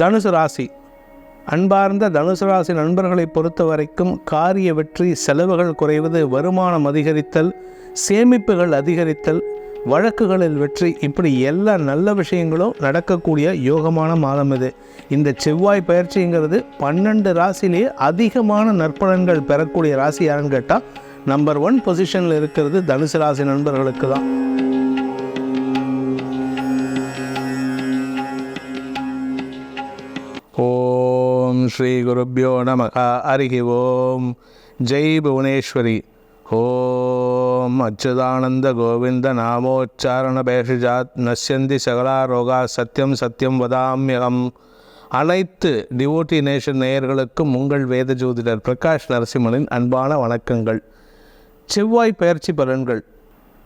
தனுசு ராசி. அன்பார்ந்த தனுசு ராசி நண்பர்களை பொறுத்த வரைக்கும் காரிய வெற்றி செலவுகள் குறைவது வருமானம் அதிகரித்தல் சேமிப்புகள் அதிகரித்தல் வழக்குகளில் வெற்றி இப்படி எல்லா நல்ல விஷயங்களும் நடக்கக்கூடிய யோகமான மாதம் இது. இந்த செவ்வாய் பயிற்சிங்கிறது பன்னெண்டு ராசிலேயே அதிகமான நற்பலன்கள் பெறக்கூடிய ராசி யாருன்னு கேட்டால் நம்பர் ஒன் பொசிஷனில் இருக்கிறது தனுசு ராசி நண்பர்களுக்கு தான். ஸ்ரீ குருப்பியோ நம அருகி ஓம். ஜெய் புவனேஸ்வரி. ஓம். அச்சுதானந்த கோவிந்த நாமோச்சாரண பேஷஜாத் நஷ்யந்தி சகலா ரோகா சத்யம் சத்யம் வதாமியகம். அனைத்து டிவோட்டி நேஷன் நேயர்களுக்கும் உங்கள் வேத ஜோதிடர் பிரகாஷ் நரசிம்மனின் அன்பான வணக்கங்கள். செவ்வாய் பயிற்சி பலன்கள்.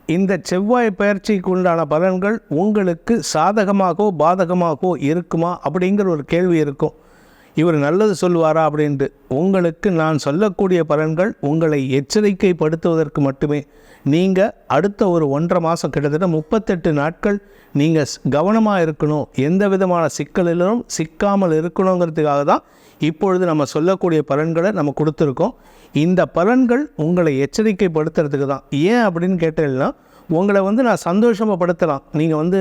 இந்த செவ்வாய் பயிற்சிக்கு உண்டான பலன்கள் உங்களுக்கு சாதகமாகவோ பாதகமாகவோ இருக்குமா அப்படிங்கிற ஒரு கேள்வி இருக்கும். இவர் நல்லது சொல்லுவாரா அப்படின்ட்டு. உங்களுக்கு நான் சொல்லக்கூடிய பலன்கள் உங்களை எச்சரிக்கைப்படுத்துவதற்கு மட்டுமே. நீங்கள் அடுத்த ஒரு ஒன்றரை மாதம் கிட்டத்தட்ட முப்பத்தெட்டு நாட்கள் நீங்கள் கவனமாக இருக்கணும். எந்த விதமான சிக்கலிலும் சிக்காமல் இருக்கணுங்கிறதுக்காக தான் இப்பொழுது நம்ம சொல்லக்கூடிய பலன்களை நம்ம கொடுத்துருக்கோம். இந்த பலன்கள் உங்களை எச்சரிக்கைப்படுத்துறதுக்கு தான். ஏன் அப்படின்னு கேட்டீங்கன்னா உங்களை வந்து நான் சந்தோஷமப்படுத்தலாம். நீங்கள் வந்து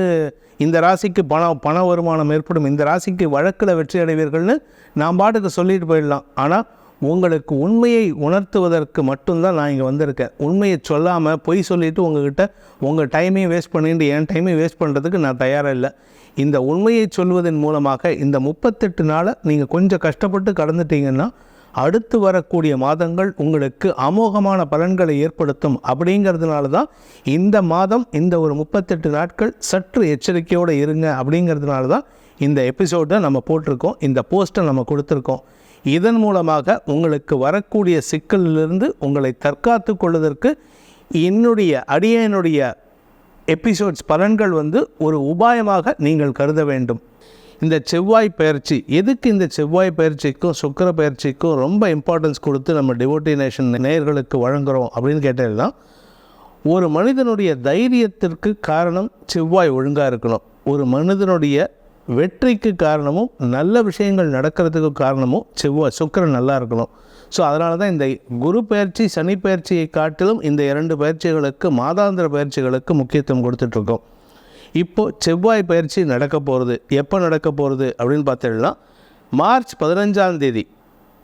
இந்த ராசிக்கு பணம் பண வருமானம் ஏற்படும். இந்த ராசிக்கு வழக்கில் வெற்றி அடைவீர்கள்னு நான் பாட்டுக்கு சொல்லிட்டு போயிடலாம். ஆனால் உங்களுக்கு உண்மையை உணர்த்துவதற்கு மட்டும்தான் நான் இங்கே வந்திருக்கேன். உண்மையை சொல்லாமல் பொய் சொல்லிவிட்டு உங்ககிட்ட உங்கள் டைமையும் வேஸ்ட் பண்ணிட்டு என் டைமையும் வேஸ்ட் பண்ணுறதுக்கு நான் தயாராக இல்லை. இந்த உண்மையை சொல்வதன் மூலமாக இந்த முப்பத்தெட்டு நாளை நீங்கள் கொஞ்சம் கஷ்டப்பட்டு கடந்துட்டீங்கன்னா அடுத்து வரக்கூடிய மாதங்கள் உங்களுக்கு அமோகமான பலன்களை ஏற்படுத்தும் அப்படிங்கிறதுனால தான் இந்த மாதம் இந்த ஒரு முப்பத்தெட்டு நாட்கள் சற்று எச்சரிக்கையோடு இருங்க அப்படிங்கிறதுனால தான் இந்த எபிசோடை நம்ம போட்டிருக்கோம் இந்த போஸ்ட்டை நம்ம கொடுத்துருக்கோம். இதன் மூலமாக உங்களுக்கு வரக்கூடிய சிக்கலிலிருந்து உங்களை தற்காத்து கொள்வதற்கு என்னுடைய அடியனுடைய எபிசோட்ஸ் பலன்கள் வந்து ஒரு உபாயமாக நீங்கள் கருத வேண்டும். இந்த செவ்வாய் பயிற்சி எதுக்கு இந்த செவ்வாய் பயிற்சிக்கும் சுக்கர பயிற்சிக்கும் ரொம்ப இம்பார்ட்டன்ஸ் கொடுத்து நம்ம டிவோட்டினேஷன் நேயர்களுக்கு வழங்குகிறோம் அப்படின்னு கேட்டதுதான் ஒரு மனிதனுடைய தைரியத்திற்கு காரணம் செவ்வாய் ஒழுங்காக இருக்கணும். ஒரு மனிதனுடைய வெற்றிக்கு காரணமும் நல்ல விஷயங்கள் நடக்கிறதுக்கு காரணமும் செவ்வாய் சுக்கரன் நல்லா இருக்கணும். ஸோ அதனால தான் இந்த குரு பயிற்சி சனி பயிற்சியை காட்டிலும் இந்த இரண்டு பயிற்சிகளுக்கு மாதாந்திர பயிற்சிகளுக்கு முக்கியத்துவம் கொடுத்துட்ருக்கோம் இப்போது செவ்வாய் பயிற்சி நடக்க போகிறது எப்போ நடக்க போகிறது அப்படின்னு பார்த்தீங்கன்னா மார்ச் பதினஞ்சாம் தேதி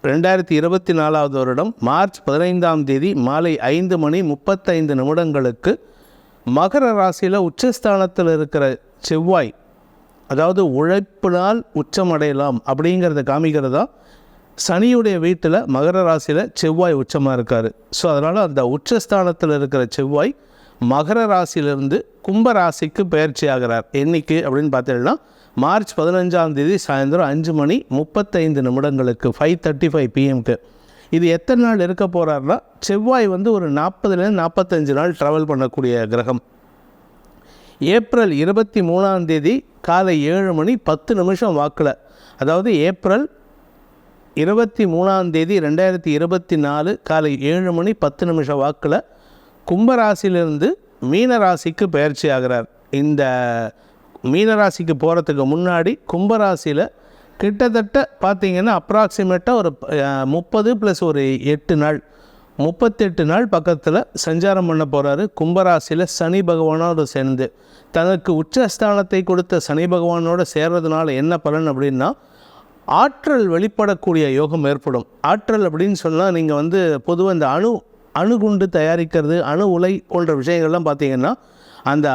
ரெண்டாயிரத்தி இருபத்தி நாலாவது வருடம் மார்ச் பதினைந்தாம் தேதி மாலை ஐந்து மணி முப்பத்தைந்து நிமிடங்களுக்கு மகர ராசியில் உச்சஸ்தானத்தில் இருக்கிற செவ்வாய் அதாவது உழைப்பினால் உச்சமடையலாம் அப்படிங்கிறத காமிக்கிறதா? சனியுடைய வீட்டில் மகர ராசியில் செவ்வாய் உச்சமாக இருக்கார். ஸோ அதனால் அந்த உச்சஸ்தானத்தில் இருக்கிற செவ்வாய் மகர ராசியிலிருந்து கும்ப ராசிக்கு பயிற்சி ஆகிறார் என்னைக்கு அப்படின்னு பார்த்தீங்கன்னா மார்ச் பதினஞ்சாம் தேதி சாயந்தரம் அஞ்சு மணி முப்பத்தைந்து நிமிடங்களுக்கு ஃபைவ் தேர்ட்டி ஃபைவ் பிஎம்க்கு இது எத்தனை நாள் இருக்க போகிறாருன்னா செவ்வாய் வந்து ஒரு நாற்பதுலேருந்து நாற்பத்தஞ்சு நாள் ட்ராவல் பண்ணக்கூடிய கிரகம். ஏப்ரல் இருபத்தி மூணாம் தேதி காலை ஏழு மணி பத்து நிமிஷம் வாக்கில். அதாவது ஏப்ரல் இருபத்தி மூணாம் தேதி ரெண்டாயிரத்தி இருபத்தி நாலு காலை ஏழு மணி பத்து நிமிஷம் வாக்கில் கும்பராசிலிருந்து மீனராசிக்கு பயிற்சி ஆகிறார். இந்த மீனராசிக்கு போகிறதுக்கு முன்னாடி கும்பராசியில் கிட்டத்தட்ட பார்த்தீங்கன்னா அப்ராக்சிமேட்டாக ஒரு முப்பது ப்ளஸ் ஒரு எட்டு நாள் முப்பத்தெட்டு நாள் பக்கத்தில் சஞ்சாரம் பண்ண போகிறாரு கும்பராசியில் சனி பகவானோடு சேர்ந்து தனக்கு உச்சஸ்தானத்தை கொடுத்த சனி பகவானோடு சேர்றதுனால என்ன பலன் அப்படின்னா ஆற்றல் வெளிப்படக்கூடிய யோகம் ஏற்படும். ஆற்றல் அப்படின்னு சொன்னால் நீங்கள் வந்து பொதுவாக இந்த அணு அணுகுண்டு தயாரிக்கிறது அணு உலை போன்ற விஷயங்கள்லாம் பார்த்திங்கன்னா அந்த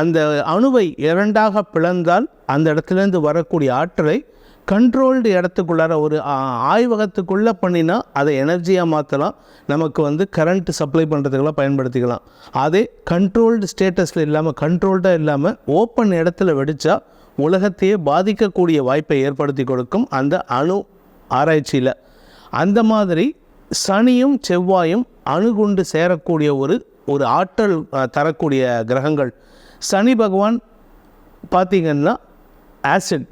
அந்த அணுவை இரண்டாக பிளந்தால் அந்த இடத்துலேருந்து வரக்கூடிய ஆற்றலை கண்ட்ரோல்டு இடத்துக்குள்ளார ஒரு ஆய்வகத்துக்குள்ளே பண்ணினா அதை எனர்ஜியாக மாற்றலாம் நமக்கு வந்து கரண்ட் சப்ளை பண்ணுறதுக்கெல்லாம் பயன்படுத்திக்கலாம். அதே கண்ட்ரோல்டு ஸ்டேட்டஸில் இல்லாமல் கண்ட்ரோல்டாக இல்லாமல் ஓப்பன் இடத்துல வெடித்தா உலகத்தையே பாதிக்கக்கூடிய வாய்ப்பை ஏற்படுத்தி கொடுக்கும் அந்த அணு ஆராய்ச்சியில். அந்த மாதிரி சனியும் செவ்வாயும் அணுகுண்டு சேரக்கூடிய ஒரு ஒரு ஆற்றல் தரக்கூடிய கிரகங்கள். சனி பகவான் பார்த்திங்கன்னா ஆசிட்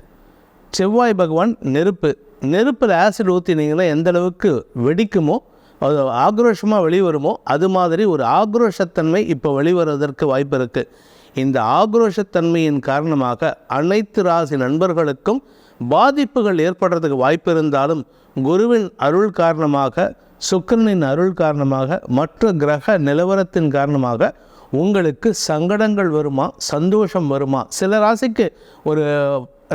செவ்வாய் பகவான் நெருப்பு. நெருப்பில் ஆசிட் ஊற்றினீங்கன்னா எந்த அளவுக்கு வெடிக்குமோ அது ஆக்ரோஷமாக வெளிவருமோ அது மாதிரி ஒரு ஆக்ரோஷத்தன்மை இப்போ வெளிவருவதற்கு வாய்ப்பு இருக்குது இந்த ஆக்ரோஷத்தன்மையின் காரணமாக அனைத்து ராசி நண்பர்களுக்கும் பாதிப்புகள் ஏற்படுறதுக்கு வாய்ப்பு இருந்தாலும் குருவின் அருள் காரணமாக சுக்கிரனின் அருள் காரணமாக மற்ற கிரக நிலவரத்தின் காரணமாக உங்களுக்கு சங்கடங்கள் வருமா சந்தோஷம் வருமா? சில ராசிக்கு ஒரு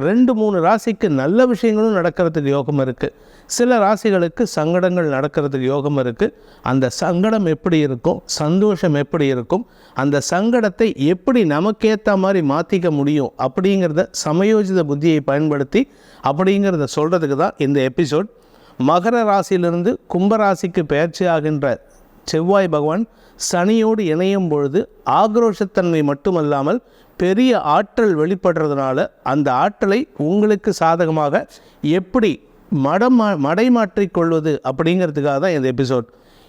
ரெண்டு மூணு ராசிக்கு நல்ல விஷயங்களும் நடக்கிறதுக்கு யோகம் இருக்குது சில ராசிகளுக்கு சங்கடங்கள் நடக்கிறதுக்கு யோகம் இருக்குது அந்த சங்கடம் எப்படி இருக்கும்? சந்தோஷம் எப்படி இருக்கும்? அந்த சங்கடத்தை எப்படி நமக்கேற்ற மாதிரி மாற்றிக்க முடியும்? அப்படிங்கிறத சமயோஜித புத்தியை பயன்படுத்தி அப்படிங்கிறத சொல்கிறதுக்கு தான் இந்த எபிசோட் மகர ராசியிலிருந்து கும்பராசிக்கு பயிற்சி ஆகின்ற செவ்வாய் பகவான் சனியோடு இணையும் பொழுது ஆக்ரோஷத்தன்மை மட்டுமல்லாமல் பெரிய ஆற்றல் வெளிப்படுறதுனால அந்த ஆற்றலை உங்களுக்கு சாதகமாக எப்படி மடமா மடைமாற்றிக்கொள்வது அப்படிங்கிறதுக்காக தான் இந்த எபிசோட்.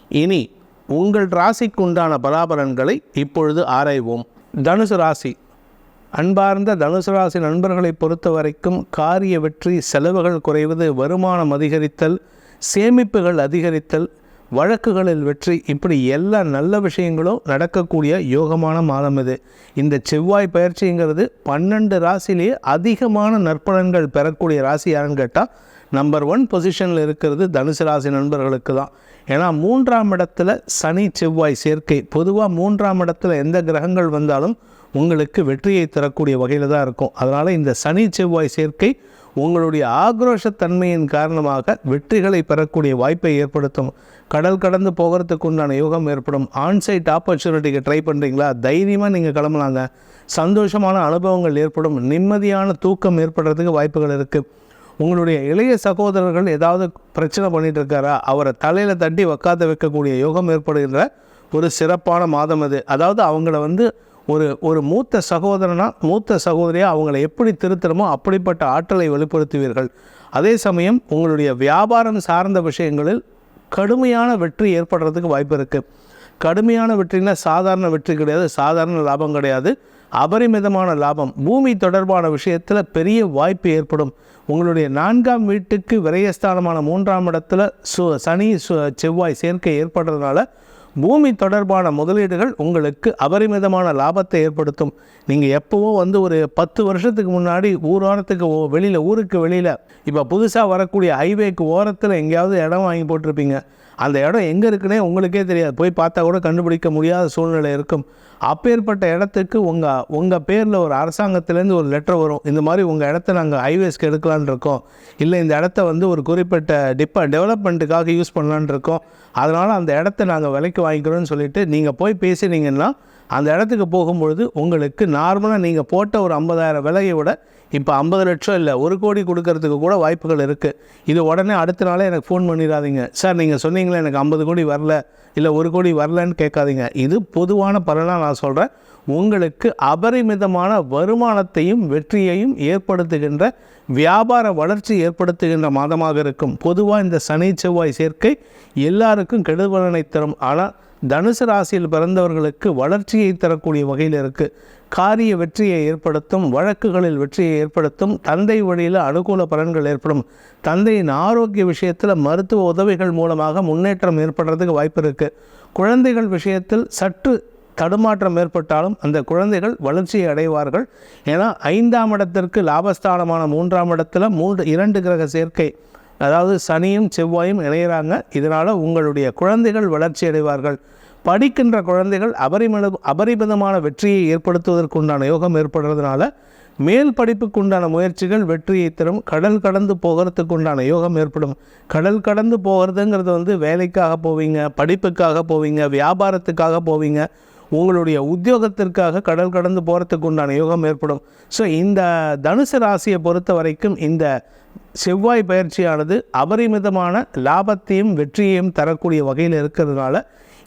இனி உங்கள் ராசிக்கு உண்டான பலாபலன்களை இப்பொழுது ஆராய்வோம். தனுசு ராசி அன்பார்ந்த தனுசு ராசி நண்பர்களை பொறுத்த வரைக்கும் காரிய வெற்றி செலவுகள் குறைவது வருமானம் அதிகரித்தல் சேமிப்புகள் அதிகரித்தல் வழக்குகளில் வெற்றி இப்படி எல்லா நல்ல விஷயங்களும் நடக்கக்கூடிய யோகமான மாதம் இது. இந்த செவ்வாய் பயிற்சிங்கிறது பன்னெண்டு ராசிலேயே அதிகமான நற்பலன்கள் பெறக்கூடிய ராசி யாருன்னு கேட்டால் நம்பர் ஒன் பொசிஷனில் இருக்கிறது தனுசு ராசி நண்பர்களுக்கு தான். ஏன்னா மூன்றாம் இடத்துல சனி செவ்வாய் சேர்க்கை. பொதுவாக மூன்றாம் இடத்துல எந்த கிரகங்கள் வந்தாலும் உங்களுக்கு வெற்றியை தரக்கூடிய வகையில் தான் இருக்கும். அதனால் இந்த சனி செவ்வாய் சேர்க்கை உங்களுடைய ஆக்ரோஷத்தன்மையின் காரணமாக வெற்றிகளை பெறக்கூடிய வாய்ப்பை ஏற்படுத்தும். கடல் கடந்து போகிறதுக்கு உண்டான யோகம் ஏற்படும். ஆன்சைட் ஆப்பர்ச்சுனிட்டிக்கு ட்ரை பண்ணுறீங்களா தைரியமாக நீங்கள் கிளம்பலாங்க. சந்தோஷமான அனுபவங்கள் ஏற்படும். நிம்மதியான தூக்கம் ஏற்படுறதுக்கு வாய்ப்புகள் இருக்குது உங்களுடைய இளைய சகோதரர்கள் ஏதாவது பிரச்சனை பண்ணிட்டு இருக்காரா? அவரை தலையில் தட்டி உக்காத வைக்கக்கூடிய யோகம் ஏற்படுகின்ற ஒரு சிறப்பான மாதம் அது. அதாவது அவங்கள வந்து ஒரு ஒரு மூத்த சகோதரனா மூத்த சகோதரியாக அவங்கள எப்படி திருத்தணுமோ அப்படிப்பட்ட ஆற்றலை வெளிப்படுத்துவீர்கள். அதே சமயம் உங்களுடைய வியாபாரம் சார்ந்த விஷயங்களில் கடுமையான வெற்றி ஏற்படுறதுக்கு வாய்ப்பு இருக்குது கடுமையான வெற்றினா சாதாரண வெற்றி கிடையாது சாதாரண லாபம் கிடையாது. அபரிமிதமான லாபம் பூமி தொடர்பான விஷயத்தில் பெரிய வாய்ப்பு ஏற்படும். உங்களுடைய நான்காம் வீட்டுக்கு விரயஸ்தானமான மூன்றாம் இடத்துல சு சனி சு செவ்வாய் சேர்க்கை ஏற்படுறதுனால பூமி தொடர்பான முதலீடுகள் உங்களுக்கு அபரிமிதமான லாபத்தை ஏற்படுத்தும். நீங்கள் எப்போவோ வந்து ஒரு பத்து வருஷத்துக்கு முன்னாடி ஊரோரத்துக்கு வெளியில் ஊருக்கு வெளியில் இப்போ புதுசாக வரக்கூடிய ஹைவேக்கு ஓரத்தில் எங்கேயாவது இடம் வாங்கி போட்டிருப்பீங்க. அந்த இடம் எங்கே இருக்குன்னே உங்களுக்கே தெரியாது. போய் பார்த்தா கூட கண்டுபிடிக்க முடியாத சூழ்நிலை இருக்கும். அப்பேற்பட்ட இடத்துக்கு உங்கள் உங்கள் பேரில் ஒரு அரசாங்கத்திலேருந்து ஒரு லெட்டர் வரும். இந்த மாதிரி உங்கள் இடத்த நாங்கள் ஹைவேஸ்க்கு எடுக்கலான்னு இருக்கோம். இல்லை இந்த இடத்த வந்து ஒரு குறிப்பிட்ட டிப்ப டெவலப்மெண்ட்டுக்காக யூஸ் பண்ணலான்னு இருக்கோம். அதனால் அந்த இடத்த நாங்கள் விலைக்கு வாங்கிக்கிறோன்னு சொல்லிட்டு நீங்கள் போய் பேசினீங்கன்னா அந்த இடத்துக்கு போகும்பொழுது உங்களுக்கு நார்மலாக நீங்கள் போட்ட ஒரு ஐம்பதாயிரம் விலையை விட இப்போ ஐம்பது லட்சம் இல்லை ஒரு கோடி கொடுக்கறதுக்கு கூட வாய்ப்புகள் இருக்குது இது உடனே அடுத்த நாளே எனக்கு ஃபோன் பண்ணிடாதீங்க. சார் நீங்கள் சொன்னீங்களே எனக்கு ஐம்பது கோடி வரல. இல்லை ஒரு கோடி வரலன்னு கேட்காதீங்க. இது பொதுவான பலனாக நான் சொல்கிறேன் உங்களுக்கு அபரிமிதமான வருமானத்தையும் வெற்றியையும் ஏற்படுத்துகின்ற வியாபார வளர்ச்சி ஏற்படுத்துகின்ற மாதமாக இருக்கும். பொதுவாக இந்த சனி செவ்வாய் சேர்க்கை எல்லாருக்கும் கெடுபலனை தரும். ஆனால் தனுசு ராசியில் பிறந்தவர்களுக்கு வளர்ச்சியை தரக்கூடிய வகையில் இருக்குது காரிய வெற்றியை ஏற்படுத்தும் வழக்குகளில் வெற்றியை ஏற்படுத்தும் தந்தை வழியில் அனுகூல பலன்கள் ஏற்படும். தந்தையின் ஆரோக்கிய விஷயத்தில் மருத்துவ உதவிகள் மூலமாக முன்னேற்றம் ஏற்படுறதுக்கு வாய்ப்பு இருக்குது குழந்தைகள் விஷயத்தில் சற்று தடுமாற்றம் ஏற்பட்டாலும் அந்த குழந்தைகள் வளர்ச்சியை அடைவார்கள். ஏன்னா ஐந்தாம் இடத்திற்கு லாபஸ்தானமான மூன்றாம் இடத்துல மூன்று இரண்டு கிரக சேர்க்கை. அதாவது சனியும் செவ்வாயும் இணையிறாங்க. இதனால் உங்களுடைய குழந்தைகள் வளர்ச்சி அடைவார்கள். படிக்கின்ற குழந்தைகள் அபரிமித அபரிமிதமான வெற்றியை ஏற்படுத்துவதற்குண்டான யோகம் ஏற்படுறதுனால மேல் படிப்புக்கு உண்டான முயற்சிகள் வெற்றியை தரும். கடல் கடந்து போகிறதுக்கு உண்டான யோகம் ஏற்படும். கடல் கடந்து போகிறதுங்கிறது வந்து வேலைக்காக போவீங்க படிப்புக்காக போவீங்க வியாபாரத்துக்காக போவீங்க. உங்களுடைய உத்தியோகத்திற்காக கடல் கடந்து போகிறதுக்கு உண்டான யோகம் ஏற்படும். ஸோ இந்த தனுசு ராசியை பொறுத்த வரைக்கும் இந்த செவ்வாய் பயிற்சியானது அபரிமிதமான லாபத்தையும் வெற்றியையும் தரக்கூடிய வகையில் இருக்கிறதுனால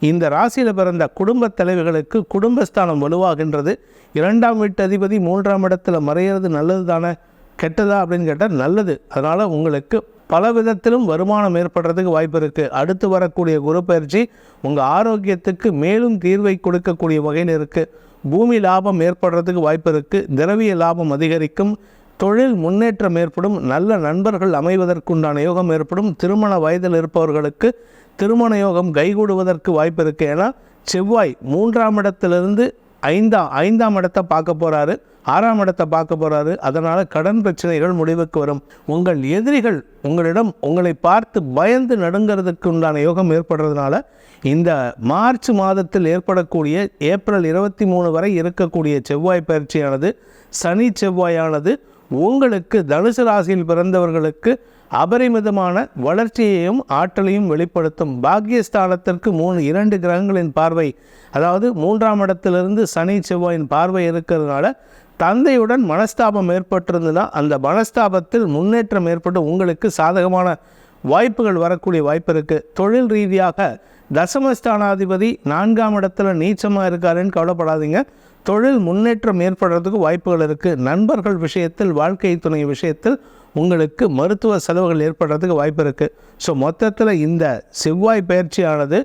இந்த ராசியில் பிறந்த குடும்பத் தலைவர்களுக்கு குடும்பஸ்தானம் வலுவாகின்றது. இரண்டாம் வீட்டு அதிபதி மூன்றாம் இடத்துல மறையிறது நல்லது தானே கெட்டதா அப்படின்னு கேட்டால் நல்லது. அதனால் உங்களுக்கு பல விதத்திலும் வருமானம் ஏற்படுறதுக்கு வாய்ப்பு இருக்குது அடுத்து வரக்கூடிய குரு பயிற்சி உங்கள் ஆரோக்கியத்துக்கு மேலும் தீர்வை கொடுக்கக்கூடிய வகையில் இருக்குது பூமி லாபம் ஏற்படுறதுக்கு வாய்ப்பு இருக்குது திரவிய லாபம் அதிகரிக்கும். தொழில் முன்னேற்றம் ஏற்படும். நல்ல நண்பர்கள் அமைவதற்குண்டான யோகம் ஏற்படும். திருமண வயதில் இருப்பவர்களுக்கு திருமண யோகம் கைகூடுவதற்கு வாய்ப்பு இருக்குது ஏன்னா செவ்வாய் மூன்றாம் இடத்திலிருந்து ஐந்தாம் ஐந்தாம் இடத்தை பார்க்க போகிறாரு ஆறாம் இடத்தை பார்க்க போகிறாரு அதனால் கடன் பிரச்சனைகள் முடிவுக்கு வரும். உங்கள் எதிரிகள் உங்களிடம் உங்களை பார்த்து பயந்து நடுங்கிறதுக்கு உண்டான யோகம் ஏற்படுறதுனால இந்த மார்ச் மாதத்தில் ஏற்படக்கூடிய ஏப்ரல் இருபத்தி மூணு வரை இருக்கக்கூடிய செவ்வாய் பயிற்சியானது சனி செவ்வாயானது உங்களுக்கு தனுசு ராசியில் பிறந்தவர்களுக்கு அபரிமிதமான வளர்ச்சியையும் ஆற்றலையும் வெளிப்படுத்தும். பாக்கியஸ்தானத்திற்கு மூணு இரண்டு கிரகங்களின் பார்வை அதாவது மூன்றாம் இடத்திலிருந்து சனி செவ்வாயின் பார்வை இருக்கிறதுனால தந்தையுடன் மனஸ்தாபம் ஏற்பட்டிருந்ததுன்னா அந்த மனஸ்தாபத்தில் முன்னேற்றம் ஏற்பட்டு உங்களுக்கு சாதகமான வாய்ப்புகள் வரக்கூடிய வாய்ப்பு இருக்குது தொழில் ரீதியாக தசமஸ்தானாதிபதி நான்காம் இடத்துல நீச்சமாக இருக்காருன்னு கவலைப்படாதீங்க. தொழில் முன்னேற்றம் ஏற்படுறதுக்கு வாய்ப்புகள் இருக்குது நண்பர்கள் விஷயத்தில் வாழ்க்கை துணை விஷயத்தில் உங்களுக்கு மருத்துவ செலவுகள் ஏற்படுறதுக்கு வாய்ப்பு இருக்குது ஸோ மொத்தத்தில் இந்த செவ்வாய் பயிற்சியானது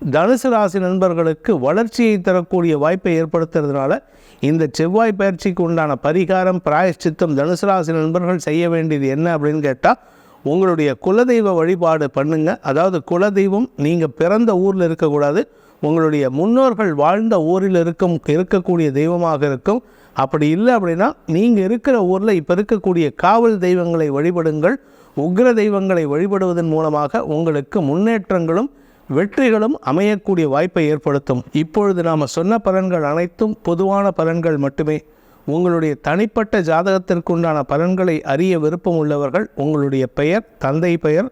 தனுசு ராசி நண்பர்களுக்கு வளர்ச்சியை தரக்கூடிய வாய்ப்பை ஏற்படுத்துறதுனால இந்த செவ்வாய் பயிற்சிக்கு உண்டான பரிகாரம் பிராயஷ்சித்தம் தனுசு ராசி நண்பர்கள் செய்ய வேண்டியது என்ன அப்படின்னு கேட்டால் உங்களுடைய குலதெய்வ வழிபாடு பண்ணுங்கள் அதாவது குலதெய்வம் நீங்கள் பிறந்த ஊரில் இருக்கக்கூடாது. உங்களுடைய முன்னோர்கள் வாழ்ந்த ஊரில் இருக்கும் இருக்கக்கூடிய தெய்வமாக இருக்கும். அப்படி இல்லை அப்படின்னா நீங்கள் இருக்கிற ஊரில் இப்போ இருக்கக்கூடிய காவல் தெய்வங்களை வழிபடுங்கள். உக்ர தெய்வங்களை வழிபடுவதன் மூலமாக உங்களுக்கு முன்னேற்றங்களும் வெற்றிகளும் அமையக்கூடிய வாய்ப்பை ஏற்படுத்தும். இப்பொழுது நாம் சொன்ன பலன்கள் அனைத்தும் பொதுவான பலன்கள் மட்டுமே. உங்களுடைய தனிப்பட்ட ஜாதகத்திற்குண்டான பலன்களை அறிய விருப்பம் உள்ளவர்கள் உங்களுடைய பெயர் தந்தை பெயர்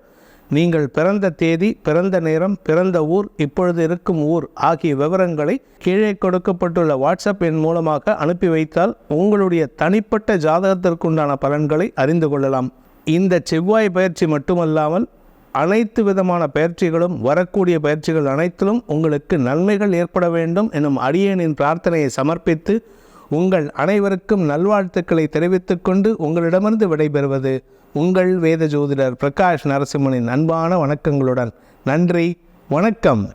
நீங்கள் பிறந்த தேதி பிறந்த நேரம் பிறந்த ஊர் இப்பொழுது இருக்கும் ஊர் ஆகிய விவரங்களை கீழே கொடுக்கப்பட்டுள்ள வாட்ஸ்அப் எண் மூலமாக அனுப்பி வைத்தால் உங்களுடைய தனிப்பட்ட ஜாதகத்திற்குண்டான பலன்களை அறிந்து கொள்ளலாம். இந்த செவ்வாய் பயிற்சி மட்டுமல்லாமல் அனைத்து விதமான பயிற்சிகளும் வரக்கூடிய பயிற்சிகள் அனைத்திலும் உங்களுக்கு நன்மைகள் ஏற்பட வேண்டும் எனும் அடியேனின் பிரார்த்தனையை சமர்ப்பித்து உங்கள் அனைவருக்கும் நல்வாழ்த்துக்களை தெரிவித்துக் கொண்டு உங்களிடமிருந்து விடைபெறுவது உங்கள் வேத ஜோதிடர் பிரகாஷ் நரசிம்மனின் அன்பான வணக்கங்களுடன். நன்றி வணக்கம்.